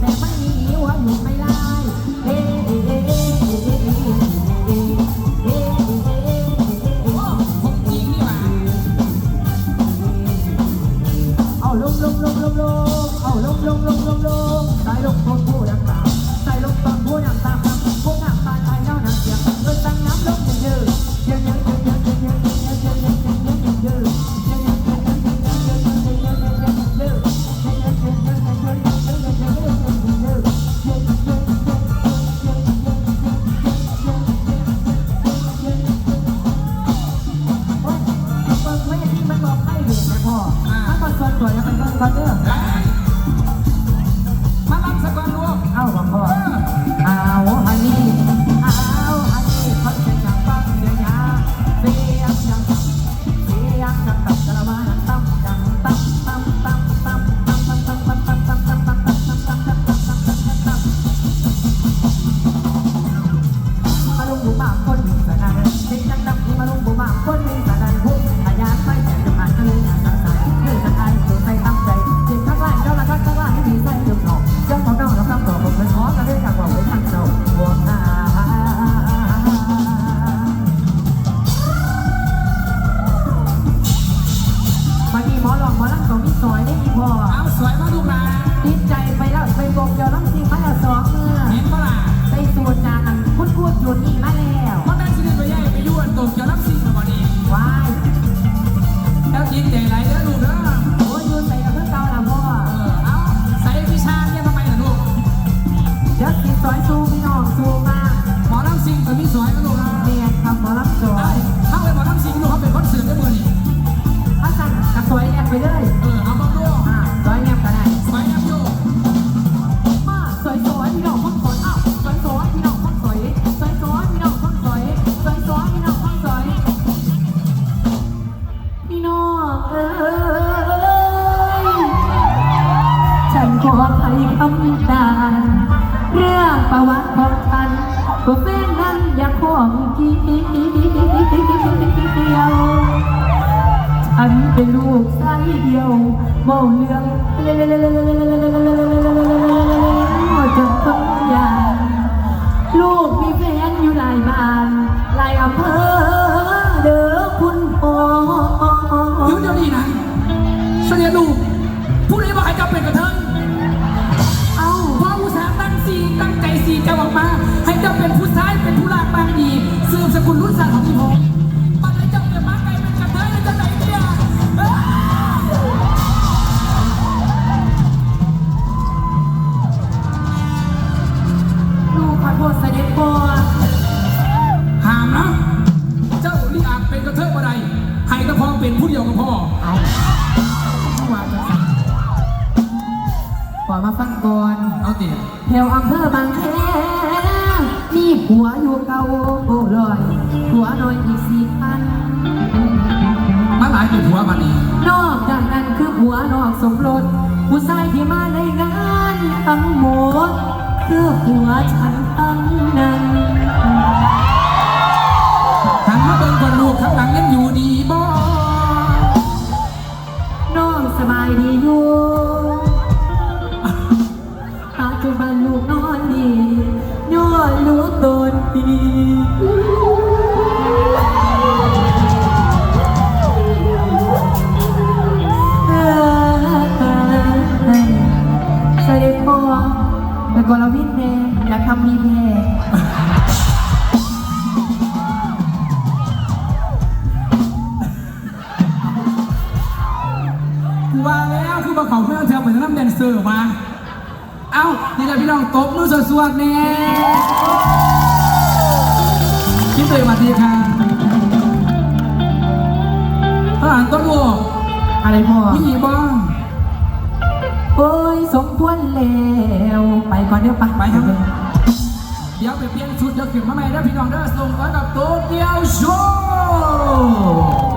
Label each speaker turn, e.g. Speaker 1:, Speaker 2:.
Speaker 1: แต่ไม่มี
Speaker 2: หัวอยู่
Speaker 1: ไม่ได้เอ๊
Speaker 2: เอ๊เอ๊เอ๊เอ๊เอ๊เอ๊
Speaker 1: เอ๊ะอ้ผมจริง
Speaker 2: นี่หว่เอาลงลง
Speaker 1: ลงลงลเอาลงล
Speaker 2: งลงลงล
Speaker 1: งใส่ลงคอ้ดังตามใส่ลอนผู้ดังตามครับผู้ดังเล่เสีเอ้งน้เยืานเรื่องประวัติของฉันก็เป็นนั้นอยากของเกี่ยวฉันเป็นลูกไส้เดียวเมาเรื่องจนต้องยานลูกมีแฟนอยู่หลายบ้านหลายอำเภอเด้อคุณพ่อ
Speaker 2: ยุดเดี๋ยวนี้นะเสียลูกผู้ใดบอกให้จ้าเป็นกระเทย ขอมา
Speaker 1: ฟังก่อน
Speaker 2: เอาเตี๋ย
Speaker 1: แถวอำเภอบางแคมีผัวอยู่เก่าโอ้ลอยผัวน้อยอีกสี่พัน
Speaker 2: มาหลายเป็นผัวบัดนี้
Speaker 1: นอกจากนั้นคือผัวนอกสมรสผู้ชายที่มาในงานทั้งหมด คือผัวฉันทั้งนั้น
Speaker 2: หัน
Speaker 1: ตนดีเสด็จพ่อแต่ก่อนเราวิ่งแน่อยากทำมีแน่
Speaker 2: กูว่าแล้วคือมาเขาเพื่อนเธอเหมือนน้ำแดนเซอร์มา เอ้า นี่แหละพี่น้องตบมือสวดๆแน่คิ ดเลยสวัสดีค่ะทหารต้นวัว
Speaker 1: อะไรพ่อ
Speaker 2: มีอีกบ้าง
Speaker 1: โอ้ยสมควรแล้วไปก่อนเดี๋ยวไป
Speaker 2: ไปครับเดี๋ยวไปเปลี่ยนชุดเดี๋ยวขึ้นมาใหม่แล้วพี่น้องเด้อส่งก่อนกับโตเกียวโชว์